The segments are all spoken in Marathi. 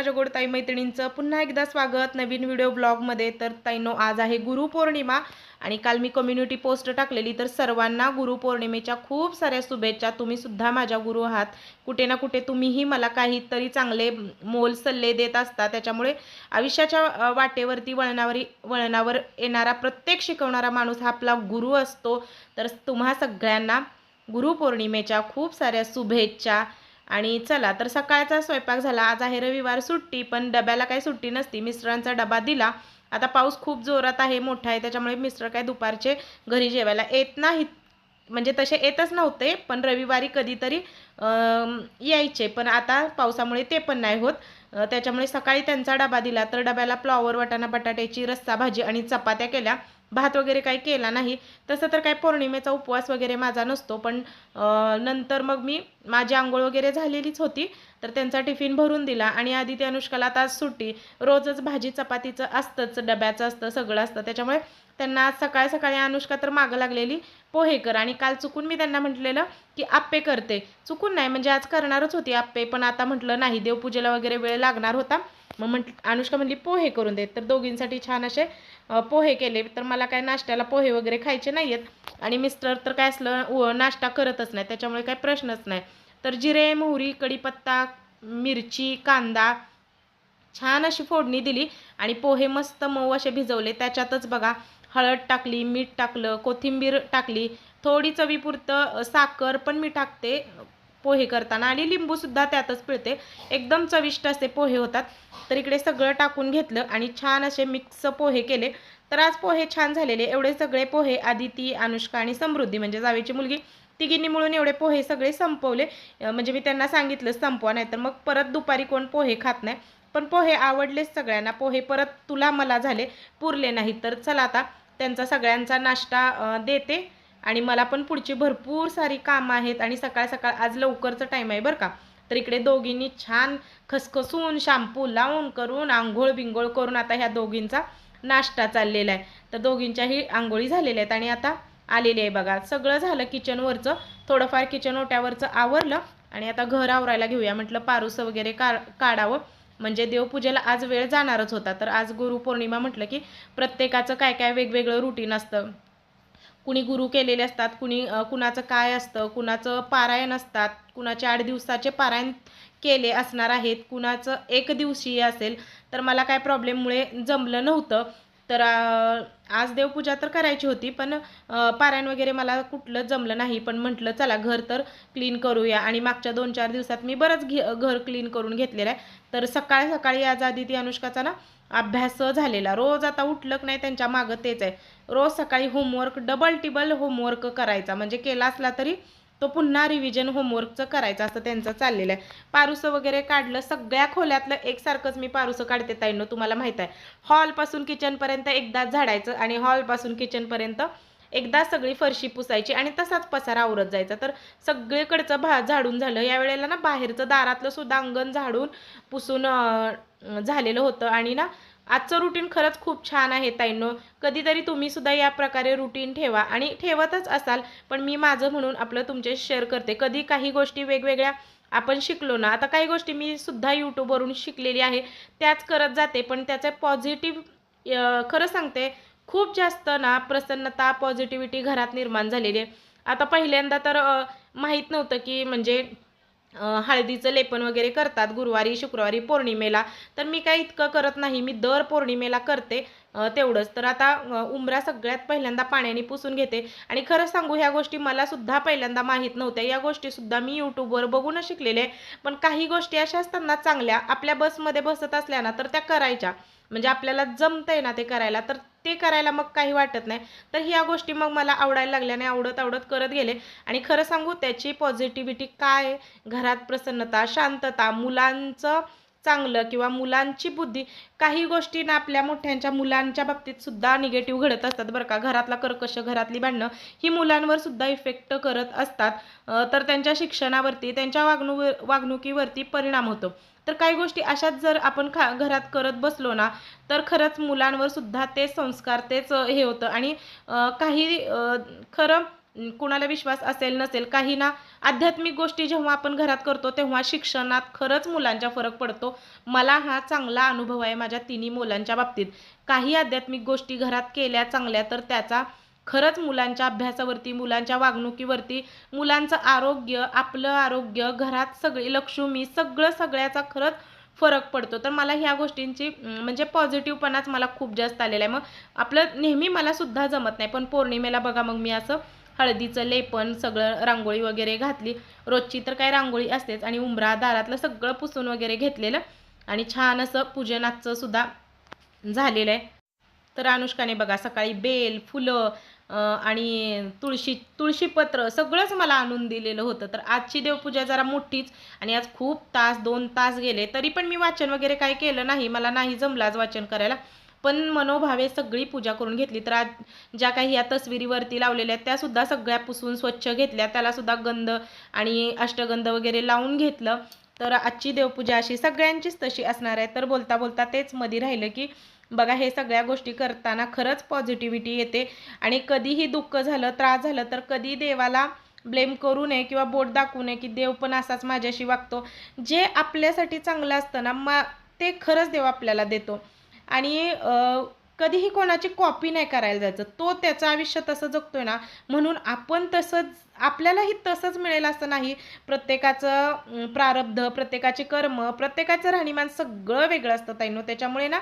माझ्या गोड ताई मैत्रिणींचं पुन्हा एकदा स्वागत नवीन व्हिडिओ ब्लॉगमध्ये तर ताईनो आज आहे गुरुपौर्णिमा आणि काल मी कम्युनिटी पोस्ट टाकलेली. तर सर्वांना गुरुपौर्णिमेच्या खूप साऱ्या शुभेच्छा. तुम्ही सुद्धा माझ्या गुरु आहात. कुठे ना कुठे तुम्हीही मला काहीतरी चांगले मोल सल्ले देत असता. त्याच्यामुळे आयुष्याच्या वाटेवरती वळणावरी वळणावर येणारा प्रत्येक शिकवणारा माणूस हा आपला गुरु असतो. तर तुम्हा सगळ्यांना गुरुपौर्णिमेच्या खूप साऱ्या शुभेच्छा. आणि चला तर सकाळचा स्वयंपाक झाला. आज आहे रविवार सुट्टी पण डब्याला काही सुट्टी नसती. मिस्टरांचा डबा दिला. आता पाऊस खूप जोरात आहे मोठा आहे त्याच्यामुळे मिस्टर काय दुपारचे घरी जेवायला येत नाहीत. म्हणजे तसे येतच नव्हते पण रविवारी कधीतरी यायचे. पण आता पावसामुळे ते पण नाही होत. त्याच्यामुळे सकाळी त्यांचा डबा दिला. तर डब्याला फ्लॉवर वाटाणा बटाट्याची रस्सा भाजी आणि चपात्या केल्या. भात वगैरे काही केला नाही. तसं तर काय पौर्णिमेचा उपवास वगैरे माझा नसतो पण नंतर मग मी माझी आंघोळ वगैरे झालेलीच होती तर त्यांचा टिफिन भरून दिला आणि आधी ते अनुष्काला आता आज सुट्टी. रोजच भाजी चपातीचं असतंच डब्याचं असतं सगळं असतं. त्याच्यामुळे त्यांना आज सकाळी सकाळी अनुष्का तर मागं लागलेली पोहे कर. आणि काल चुकून मी त्यांना म्हटलेलं की आप्पे करते. चुकून नाही म्हणजे आज करणारच होती आप्पे पण आता म्हटलं नाही देवपूजेला वगैरे वेळ लागणार होता. मग म्हटलं अनुष्का म्हणली पोहे करून देत तर दोघींसाठी छान असे पोहे केले तर मला काय नाश्त्याला पोहे वगैरे खायचे नाही आहेत आणि मिस्टर तर काय असलं उ- नाश्ता करतच नाही त्याच्यामुळे काही प्रश्नच नाही. तर जिरे मोहरी कढीपत्ता मिरची कांदा छान अशी फोडणी दिली. आणि पोहे मस्त मऊ असे भिजवले. त्याच्यातच बघा हळद टाकली मीठ टाकलं कोथिंबीर टाकली. थोडी चवीपुरतं साखर पण मी टाकते. पोहे करताना. आणि लिंबूसुद्धा त्यातच पिळते. एकदम चविष्ट असे पोहे होतात. तर इकडे सगळं टाकून घेतलं आणि छान असे मिक्स पोहे केले. तर आज पोहे छान झालेले. एवढे सगळे पोहे आदिती अनुष्का आणि समृद्धी म्हणजे जावेची मुलगी तिघींनी मिळून एवढे पोहे सगळे संपवले. म्हणजे मी त्यांना सांगितलं संपवा नाही तर मग परत दुपारी कोण पोहे खात नाही. पण पोहे आवडलेच सगळ्यांना. पोहे परत तुला मला झाले पुरले नाही तर चला आता त्यांचा सगळ्यांचा नाश्ता देते. आणि मला पण पुढची भरपूर सारी कामं आहेत आणि सकाळ सकाळ आज लवकरचं टाईम आहे बरं का. तर इकडे दोघींनी छान खसखसून शॅम्पू लावून करून आंघोळ बिंघोळ करून आता ह्या दोघींचा नाश्ता चाललेला आहे. तर दोघींच्याही आंघोळी झालेल्या आहेत आणि आता आलेली आहे बघा. सगळं झालं किचनवरचं थोडंफार किचन ओट्यावरचं आवरलं आणि आता घर आवरायला घेऊया. म्हटलं पारूसं वगैरे का काढावं. म्हणजे देवपूजेला आज वेळ जाणारच होता. तर आज गुरुपौर्णिमा म्हटलं की प्रत्येकाचं काय काय वेगवेगळं रुटीन असतं. कुणी गुरु केलेले असतात कुणी कुणाचं काय असतं कुणाचं पारायण असतात कुणाचे आठ दिवसाचे पारायण केले असणार आहेत कुणाचं एक दिवशीय असेल तर मला काय प्रॉब्लेममुळे जमलं नव्हतं. तर आज देवपूजा तर करायची होती पण पारायण वगैरे मला कुठलं जमलं नाही पण म्हटलं चला घर तर क्लीन करूया. आणि मागच्या दोन चार दिवसात मी बरंच घे घर क्लीन करून घेतलेलं आहे. तर सकाळी सकाळी आज आदिती अनुष्काचा ना अभ्यास झालेला. रोज आता उठलं की नाही त्यांच्या मागं तेच आहे. रोज सकाळी होमवर्क डबल टिबल होमवर्क करायचा. म्हणजे केला असला तरी तो पुन्हा रिव्हिजन होमवर्कचं करायचं असं त्यांचं चाललेलं आहे. पारुसं वगैरे काढलं सगळ्या खोल्यातलं एकसारखंच मी पारुसं काढते ताईंनो तुम्हाला माहीत आहे. हॉलपासून किचनपर्यंत एकदाच झाडायचं आणि हॉलपासून किचनपर्यंत एकदा सगळी फरशी पुसायची आणि तसाच पसारा आवरत जायचा. तर सगळीकडचं भा झाडून झालं. यावेळेला ना बाहेरचं दारातलं सुद्धा अंगण झाडून पुसून झालेलं होतं. आणि ना आजचं रुटीन खरंच खूप छान आहे ताईंनो. कधीतरी तुम्ही सुद्धा या प्रकारे रुटीन ठेवा आणि ठेवतच असाल पण मी माझं म्हणून आपलं तुमच्याशी शेअर करते. कधी काही गोष्टी वेगवेगळ्या आपण शिकलो ना आता काही गोष्टी मी सुद्धा यूट्यूबवरून शिकलेली आहे त्याच करत जाते पण त्याचे पॉझिटिव्ह खरं सांगते खूप जास्त ना प्रसन्नता पॉझिटिव्हिटी घरात निर्माण झालेली आहे. आता पहिल्यांदा तर माहीत नव्हतं की म्हणजे हळदीचं लेपन वगैरे करतात गुरुवारी शुक्रवारी पौर्णिमेला. तर मी काय इतकं करत नाही मी दर पौर्णिमेला करते तेवढंच. तर आता उमरा सगळ्यात पहिल्यांदा पाण्याने पुसून घेते. आणि खरं सांगू ह्या गोष्टी मला सुद्धा पहिल्यांदा माहीत नव्हत्या. या गोष्टीसुद्धा मी यूट्यूबवर बघूनच शिकलेले आहे. पण काही गोष्टी अशा असताना चांगल्या आपल्या बसमध्ये बसत असल्या ना तर त्या करायच्या. म्हणजे आपल्याला जमतंय ना ते करायला तर ते करायला मग काही वाटत नाही. तर ह्या गोष्टी मग मला आवडायला लागल्या आणि आवडत आवडत करत गेले. आणि खरं सांगू त्याची पॉझिटिव्हिटी काय? घरात प्रसन्नता शांतता मुलांचं चांगलं किंवा मुलांची बुद्धी काही गोष्टी ना आपल्या मोठ्यांच्या मुलांच्या बाबतीत सुद्धा निगेटिव्ह घडत असतात बरं का. घरातला कर्कश घरातली भांडणं ही मुलांवर सुद्धा इफेक्ट करत असतात. तर त्यांच्या शिक्षणावरती त्यांच्या वागणू वागणुकीवरती परिणाम होतो. तर काही गोष्टी अशाच जर आपण खा घरात करत बसलो ना तर खरंच मुलांवर सुद्धा ते संस्कार तेच हे होतं. आणि काही खरं कुणाला विश्वास असेल नसेल काही ना आध्यात्मिक गोष्टी जेव्हा आपण घरात करतो तेव्हा शिक्षणात खरंच मुलांचा फरक पडतो. मला हा चांगला अनुभव आहे माझ्या तिन्ही मुलांच्या बाबतीत. काही आध्यात्मिक गोष्टी घरात केल्या चांगल्या तर त्याचा खरंच मुलांच्या अभ्यासावरती मुलांच्या वागणुकीवरती मुलांचं आरोग्य आपलं आरोग्य घरात सगळी लक्ष्मी सगळं सगळ्याचा खरंच फरक पडतो. तर मला ह्या गोष्टींची म्हणजे पॉझिटिव्हपणाच मला खूप जास्त आलेला आहे. मग आपलं नेहमी मला सुद्धा जमत नाही पण पौर्णिमेला बघा मग मी असं हळदीचं लेपन सगळं रांगोळी वगैरे घातली. रोजची तर काय रांगोळी असतेच आणि उंबरा दारातलं सगळं पुसून वगैरे घेतलेलं. आणि छान असं पूजनाचं सुद्धा झालेलं आहे. तर अनुष्काने बघा सकाळी बेल फुलं आणि तुळशी तुळशीपत्र सगळंच मला आणून दिलेलं होतं. तर आजची देवपूजा जरा मोठीच आणि आज खूप तास दोन तास गेले. तरी पण मी वाचन वगैरे काय केलं नाही. मला नाही जमलं आज वाचन करायला. पण मनोभावे सगळी पूजा करून घेतली. तर आज ज्या काही या तस्विरीवरती लावलेल्या आहेत त्यासुद्धा सगळ्या पुसून स्वच्छ घेतल्या. त्यालासुद्धा गंध आणि अष्टगंध वगैरे लावून घेतलं. तर आजची देवपूजा अशी सगळ्यांचीच तशी असणार आहे. तर बोलता बोलता तेच मध्ये राहिलं की बघा हे सगळ्या गोष्टी करताना खरंच पॉझिटिव्हिटी येते. आणि कधीही दुःख झालं त्रास झालं तर कधी देवाला ब्लेम करू नये किंवा बोट दाखवू नये की देव पण असाच माझ्याशी वागतो. जे आपल्यासाठी चांगलं असतं ना मा ते खरंच देव आपल्याला देतो. आणि कधीही कोणाची कॉपी नाही करायला जायचं. तो त्याचं आयुष्य तसं जगतोय ना म्हणून आपण तसंच आपल्यालाही तसंच मिळेल असं नाही. प्रत्येकाचं प्रारब्ध प्रत्येकाचे कर्म प्रत्येकाचं राहणीमान सगळं वेगळं असतं ताईनो. त्याच्यामुळे ना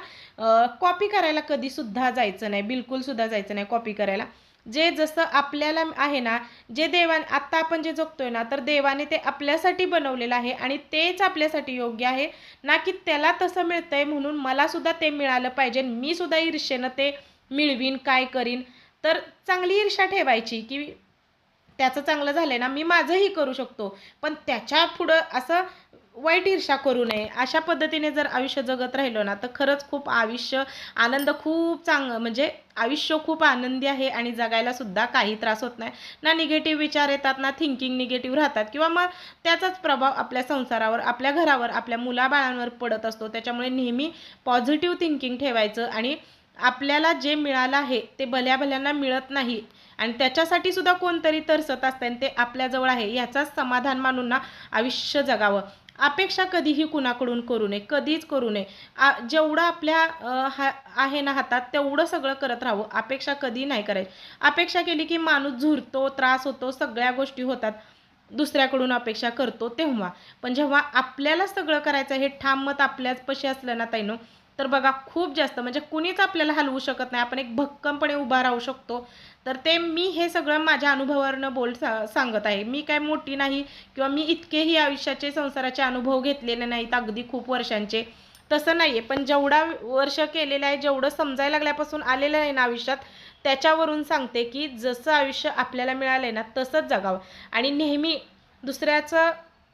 कॉपी करायला कधीसुद्धा जायचं नाही. बिलकुलसुद्धा जायचं नाही कॉपी करायला. जे जसं आपल्याला आहे ना जे देवाने आत्ता आपण जे जगतोय ना तर देवाने ते आपल्यासाठी बनवलेलं आहे आणि तेच आपल्यासाठी योग्य आहे. ना की त्याला तसं मिळतंय म्हणून मलासुद्धा ते मिळालं पाहिजे मी सुद्धा ईर्षेनं ते मिळवीन काय करीन. तर चांगली ईर्षा ठेवायची की त्याचं चांगलं झालं ना मी माझंही करू शकतो. पण त्याच्या पुढं असं वाईट ईर्षा करू नये. अशा पद्धतीने जर आयुष्य जगत राहिलो ना तर खरंच खूप आयुष्य आनंद खूप चांग म्हणजे आयुष्य खूप आनंदी आहे आणि जगायला सुद्धा काही त्रास होत नाही. ना निगेटिव्ह विचार येतात ना थिंकिंग निगेटिव्ह राहतात किंवा मग त्याचाच प्रभाव आपल्या संसारावर आपल्या घरावर आपल्या मुलाबाळांवर पडत असतो. त्याच्यामुळे नेहमी पॉझिटिव्ह थिंकिंग ठेवायचं आणि आपल्याला जे मिळालं आहे ते भल्या भल्यांना मिळत नाही. आणि त्याच्यासाठी सुद्धा कोणतरी तरसत असतं आणि ते आपल्याजवळ आहे. याचाच समाधान मानून ना आयुष्य जगावं. अपेक्षा कधीही कुणाकडून करू नये कधीच करू नये. आ जेवढं आपल्या हा आहे ना हातात तेवढं सगळं करत राहावं. अपेक्षा कधी नाही करायची. अपेक्षा केली की माणूस झुरतो त्रास होतो सगळ्या गोष्टी होतात. दुसऱ्याकडून अपेक्षा करतो तेव्हा. पण जेव्हा आपल्याला सगळं करायचं हे ठाम मत आपल्याच पशी असलं ना ताईनो तर बघा खूप जास्त. म्हणजे कुणीच आपल्याला हलवू शकत नाही. आपण एक भक्कमपणे उभा राहू शकतो. तर ते मी हे सगळं माझ्या अनुभवावरनं बोल सा सांगत आहे. मी काय मोठी नाही किंवा मी इतकेही आयुष्याचे संसाराचे अनुभव घेतलेले नाहीत अगदी खूप वर्षांचे. तसं नाही आहे पण जेवढा वर्ष केलेलं आहे जेवढं समजायला लागल्यापासून आलेलं आहे ना आयुष्यात त्याच्यावरून सांगते की जसं आयुष्य आपल्याला मिळालं आहे ना तसंच जगावं. आणि नेहमी दुसऱ्याचं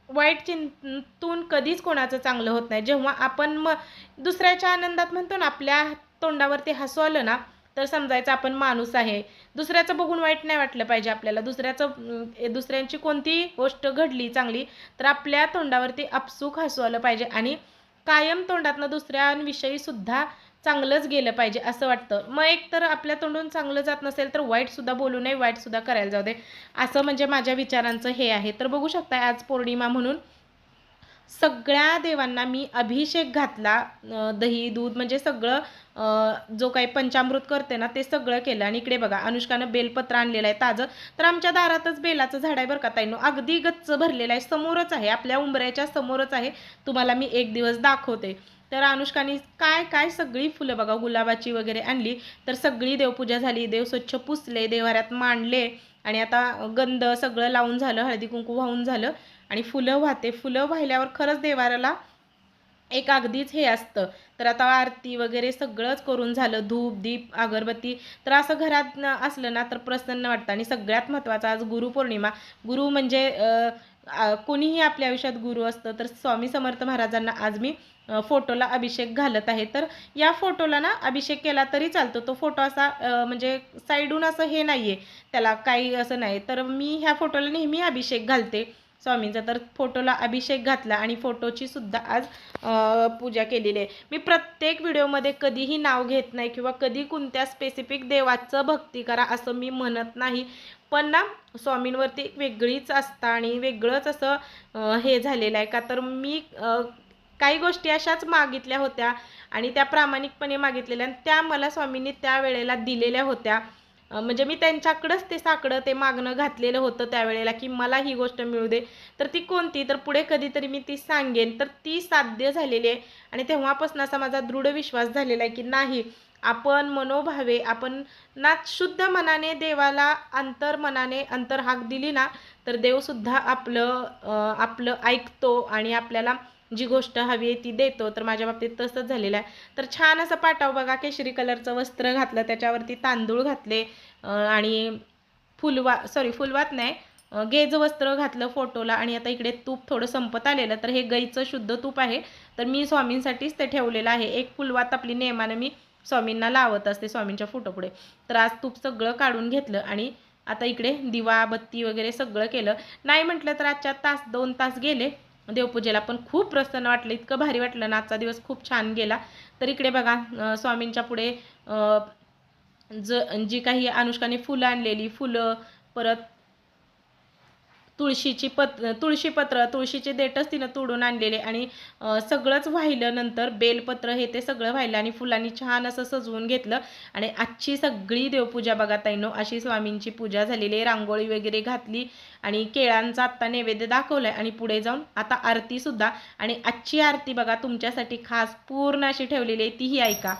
वाईट चिंतून कधीच कोणाचं चांगलं होत नाही. जेव्हा आपण मग दुसऱ्याच्या आनंदात म्हणतो ना आपल्या तोंडावरती हसू आलं ना तर समजायचं आपण माणूस आहे. दुसऱ्याचं बघून वाईट नाही वाटलं पाहिजे आपल्याला. दुसऱ्याचं दुसऱ्यांची कोणतीही गोष्ट घडली चांगली तर आपल्या तोंडावरती आपसूक हसू आलं पाहिजे. आणि कायम तोंडातनं दुसऱ्यांविषयी सुद्धा चांगलंच गेलं पाहिजे असं वाटतं. मग एक तर आपल्या तोंडून चांगलं जात नसेल तर वाईटसुद्धा बोलू नये वाईटसुद्धा करायला जाऊ दे. असं म्हणजे माझ्या विचारांचं हे आहे. तर बघू शकता आज पौर्णिमा म्हणून सगळ्या देवांना मी अभिषेक घातला दही दूध म्हणजे सगळं जो काही पंचामृत करते ना ते सगळं केलं. आणि इकडे बघा अनुष्कानं बेलपत्र आणलेलं आहे ताजं. तर आमच्या दारातच बेलाचं झाड आहे बरं का ताईनो अगदी गच्च भरलेलं आहे. समोरच आहे. आपल्या उंबऱ्याच्या समोरच आहे. तुम्हाला मी एक दिवस दाखवते. तर अनुष्काने काय काय सगळी फुलं बघा गुलाबाची वगैरे आणली. तर सगळी देवपूजा झाली. देव स्वच्छ पुसले देवाऱ्यात मांडले. आणि आता गंध सगळं लावून झालं हळदी कुंकू वाहून झालं. आणि फुलं वाहते. फुलं वाहिल्यावर खरंच देवाऱ्याला एक अगदीच हे असतं. तर आता आरती वगैरे सगळंच करून झालं. धूप दीप अगरबत्ती. तर असं घरात असलं ना तर प्रसन्न वाटतं. आणि सगळ्यात महत्त्वाचं आज गुरुपौर्णिमा गुरु म्हणजे कोणीही आपल्या आयुष्यात गुरु असतं तर स्वामी समर्थ महाराजांना आज मी फोटोला अभिषेक घालत आहे. तर या फोटोला ना अभिषेक केला तरी चालतो. तो फोटो असा म्हणजे साईडून असं हे नाही आहे त्याला काही असं नाही. तर मी ह्या फोटोला नेहमी अभिषेक घालते स्वामींचा. तर फोटोला अभिषेक घातला आणि फोटोची सुद्धा आज पूजा केलेली आहे. मी प्रत्येक व्हिडिओमध्ये कधीही नाव घेत नाही किंवा कधी कोणत्या स्पेसिफिक देवाचं भक्ती करा असं मी म्हणत नाही. पण ना स्वामींवरती एक वेगळीच आस्था आणि वेगळंच असं हे झालेलं आहे का? तर मी काही गोष्टी अशाच मागितल्या होत्या आणि त्या प्रामाणिकपणे मागितलेल्या आणि त्या मला स्वामींनी त्या वेळेला दिलेल्या होत्या. म्हणजे मी त्यांच्याकडंच ते साकडं ते मागणं घातलेलं होतं त्यावेळेला की मला ही गोष्ट मिळू दे. तर ती कोणती? तर पुढे कधीतरी मी ती सांगेन. तर ती साध्य झालेली आहे. आणि तेव्हापासून असा माझा दृढ विश्वास झालेला आहे की नाही आपण मनोभावे आपण ना शुद्ध मनाने देवाला अंतर मनाने अंतर हाक दिली ना तर देवसुद्धा आपलं आपलं ऐकतो आणि आपल्याला जी गोष्ट हवी आहे ती देतो. तर माझ्या बाबतीत तसंच झालेलं आहे. तर छान असं पाटाव बघा केशरी कलरचं वस्त्र घातलं त्याच्यावरती तांदूळ घातले आणि फुलवा सॉरी फुलवात नाही गेज वस्त्र घातलं फोटोला. आणि आता इकडे तूप थोडं संपत आलेलं तर हे गाईचं शुद्ध तूप आहे. तर मी स्वामींसाठीच ते ठेवलेलं आहे. एक फुलवात आपली नेमानं मी स्वामींना लावत असते स्वामींच्या फोटोपुढे. तर आज तूप सगळं काढून घेतलं आणि आता इकडे दिवा बत्ती वगैरे सगळं केलं. नाही म्हटलं तर आजच्या तास दोन तास गेले. देवपूजेला पण खूप प्रसन्न वाटलं. इतकं भारी वाटलं ना आजचा दिवस खूप छान गेला. तर इकडे बघा स्वामींच्या पुढे ज जी काही अनुष्काने फुलं आणलेली फुलं परत तुळशीची पत तुळशीपत्र तुळशीचे देठच तिनं तोडून आणलेले आणि सगळंच वाहिलं नंतर बेलपत्र हे ते सगळं वाहिलं आणि फुलांनी छान असं सजवून घेतलं. आणि आजची सगळी देवपूजा बघा ताईनो अशी स्वामींची पूजा झालेली आहे. रांगोळी वगैरे घातली आणि केळांचा आत्ता नैवेद्य दाखवलाय आणि पुढे जाऊन आता आरतीसुद्धा आणि आजची आरती बघा तुमच्यासाठी खास पूर्ण अशी ठेवलेली आहे. तीही ऐका.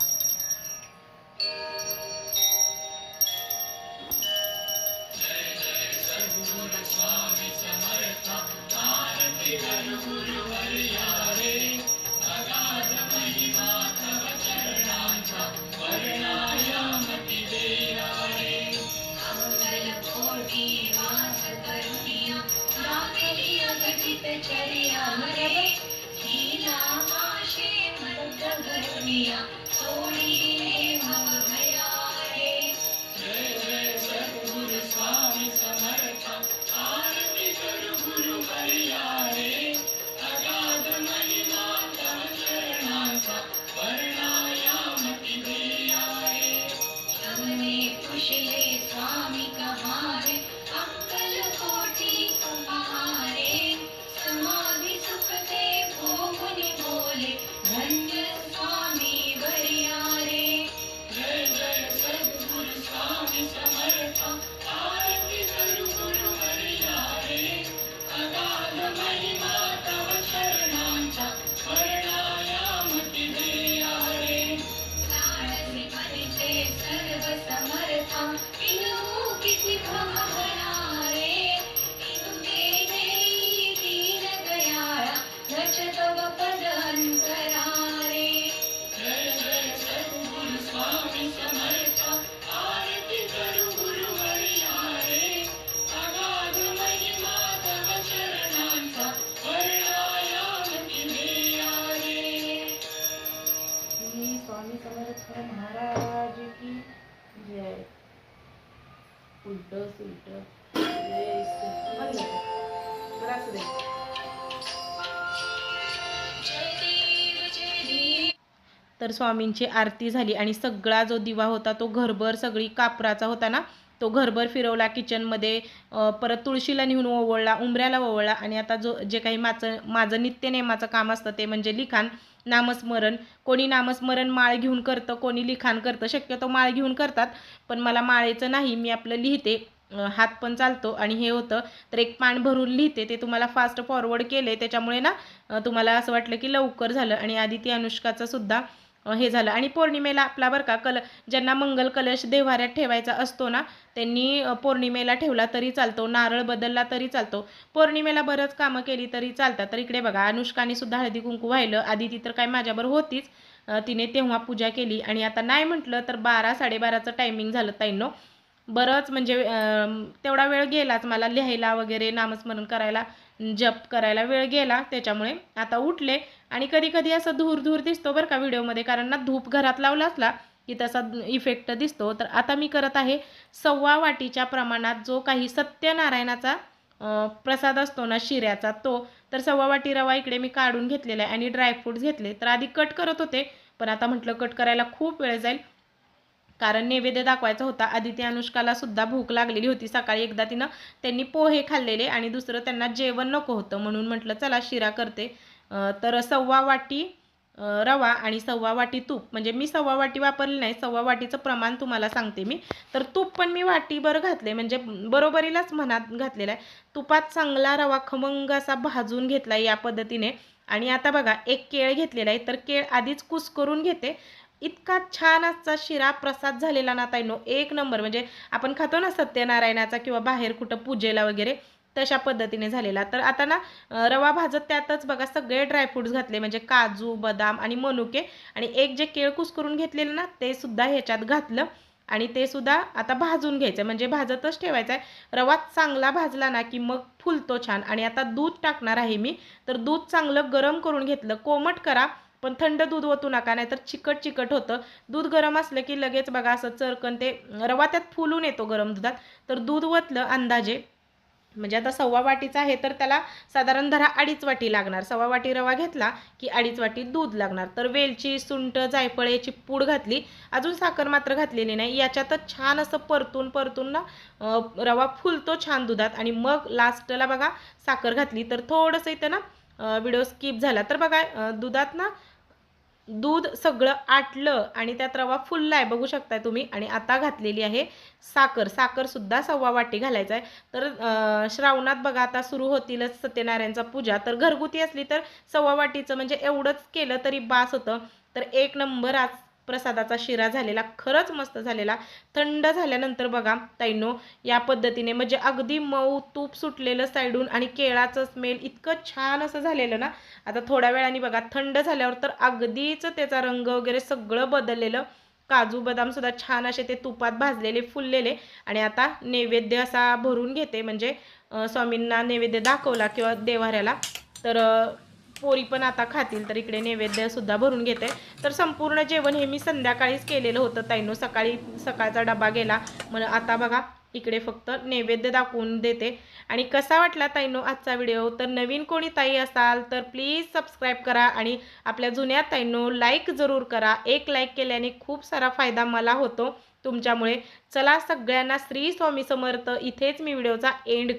तर स्वामींची आरती झाली आणि सगळा जो दिवा होता तो घरभर सगळी कापराचा होता ना तो घरभर फिरवला किचनमध्ये परत तुळशीला नेऊन ओवळला उंबऱ्याला ओवळला आणि आता जो जे काही माझं माझं नित्यनेमाचं काम असतं ते म्हणजे लिखाण नामस्मरण. कोणी नामस्मरण माळ घेऊन करतं कोणी लिखाण करतं. शक्यतो माळ घेऊन करतात पण मला माळेचं नाही मी आपलं लिहिते. हात पण चालतो आणि हे होतं. तर एक पान भरून लिहिते ते तुम्हाला फास्ट फॉरवर्ड केले त्याच्यामुळे ना तुम्हाला असं वाटलं की लवकर झालं आणि आदिती अनुष्काचं सुद्धा हे झालं. आणि पौर्णिमेला आपला बरं का कल ज्यांना मंगल कलश देव्हाऱ्यात ठेवायचा असतो ना त्यांनी पौर्णिमेला ठेवला तरी चालतो नारळ बदलला तरी चालतो. पौर्णिमेला बरंच कामं केली तरी चालतात. तर इकडे बघा अनुष्काने सुद्धा हळदी कुंकू व्हायलं आधी ती तर काय माझ्याबरोबर होतीच. तिने तेव्हा पूजा केली. आणि आता नाही म्हटलं तर बारा साडेबाराचं टायमिंग झालं ताईंनो. बरंच म्हणजे तेवढा वेळ गेलाच मला लिहायला वगैरे नामस्मरण करायला. जप करायला वेळ गेला त्याच्यामुळे आता उठले. आणि कधी कधी असं धूर धूर दिसतो बरं का व्हिडिओमध्ये कारण ना धूप घरात लावला असला की तसा इफेक्ट दिसतो. तर आता मी करत आहे सव्वा वाटीच्या प्रमाणात जो काही सत्यनारायणाचा प्रसाद असतो ना शिऱ्याचा तो. तर सव्वा वाटी रवा इकडे मी काढून घेतलेला आहे आणि ड्रायफ्रूट्स घेतले. तर आधी कट करत होते पण आता म्हटलं कट करायला खूप वेळ जाईल. कारण नैवेद्य दाखवायचा होता. आदिती अनुष्काला सुद्धा भूक लागलेली होती. सकाळी एकदा तिनं त्यांनी पोहे खाल्लेले आणि दुसरं त्यांना जेवण नको होतं. म्हणून म्हटलं चला शिरा करते. तर सव्वा वाटी रवा आणि सव्वा वाटी तूप. म्हणजे मी सव्वा वाटी वापरली नाही सव्वा वाटीचं प्रमाण तुम्हाला सांगते मी. तर तूप पण मी वाटीभर घातले म्हणजे बरोबरीलाच मनात घातलेला आहे. तुपात चांगला रवा खमंग असा भाजून घेतला या पद्धतीने. आणि आता बघा एक केळ घेतलेला आहे. तर केळ आधीच कुस करून घेते. इतका छान असा शिरा प्रसाद झालेला ना ताईनो एक नंबर. म्हणजे आपण खातो ना सत्यनारायणाचा किंवा बाहेर कुठं पूजेला वगैरे तशा पद्धतीने झालेला. तर आता ना रवा भाजत त्यातच बघा सगळे ड्रायफ्रुट्स घातले. म्हणजे काजू बदाम आणि मनुके. आणि एक जे केळ कुसकरून घेतलेलं ना ते सुद्धा ह्याच्यात घातलं. आणि ते सुद्धा आता भाजून घ्यायचं. म्हणजे भाजतच ठेवायचं आहे रवा चांगला भाजला ना की मग फुलतो छान. आणि आता दूध टाकणार आहे मी. तर दूध चांगलं गरम करून घेतलं. कोमट करा. पण थंड दूध ओतू नका नाहीतर चिकट चिकट होतं. दूध गरम असलं की लगेच बघा असं चरकन ते रवा त्यात फुलून येतो गरम दुधात. तर दूध ओतलं अंदाजे म्हणजे आता सव्वा वाटीचा आहे तर त्याला साधारण धरा अडीच वाटी लागणार. सव्वा वाटी रवा घेतला की अडीच वाटी दूध लागणार. तर वेलची सुंठ जायफळ याची पूड घातली. अजून साखर मात्र घातलेली नाही. याच्यातच छान असं परतून परतून ना रवा फुलतो छान दुधात. आणि मग लास्टला बघा साखर घातली. तर थोडंसं इथं ना व्हिडिओ स्किप झाला. तर बघा दुधात ना दूध सगळं आटलं आणि त्यात रवा फुलला आहे बघू शकताय तुम्ही. आणि आता घातलेली आहे साखर. साखरसुद्धा सव्वा वाटी घालायचं आहे तर श्रावणात बघा आता सुरू होतीलच सत्यनारायणचा पूजा. तर घरगुती असली तर सव्वा वाटीचं म्हणजे एवढंच केलं तरी बास होतं. तर एक नंबर आज प्रसादाचा शिरा झालेला खरंच मस्त झालेला. थंड झाल्यानंतर बघा ताईनो या पद्धतीने म्हणजे अगदी मऊ तूप सुटलेलं साईडून आणि केळाचं स्मेल इतकं छान असं झालेलं ना आता थोड्या वेळाने बघा थंड झाल्यावर तर अगदीच त्याचा रंग वगैरे सगळं बदललेलं. काजू बदाम सुद्धा छान असे ते तुपात भाजलेले फुललेले. आणि आता नैवेद्य असा भरून घेते म्हणजे स्वामींना नैवेद्य दाखवला किंवा देवाऱ्याला. तर पोरी पण आता खातील तर इकडे नैवेद्यसुद्धा भरून घेते. तर संपूर्ण जेवण हे मी संध्याकाळीच केलेलं होतं ताईनो. सकाळी सकाळचा डबा गेला. मग आता बघा इकडे फक्त नैवेद्य दाखवून देते. आणि कसा वाटला ताईनो आजचा व्हिडिओ? तर नवीन कोणी ताई असाल तर प्लीज सबस्क्राईब करा आणि आपल्या जुन्या ताईनो लाईक जरूर करा. एक लाईक केल्याने खूप सारा फायदा मला होतो तुमच्यामुळे. चला सगळ्यांना श्री स्वामी समर्थ. इथेच मी व्हिडिओचा एंड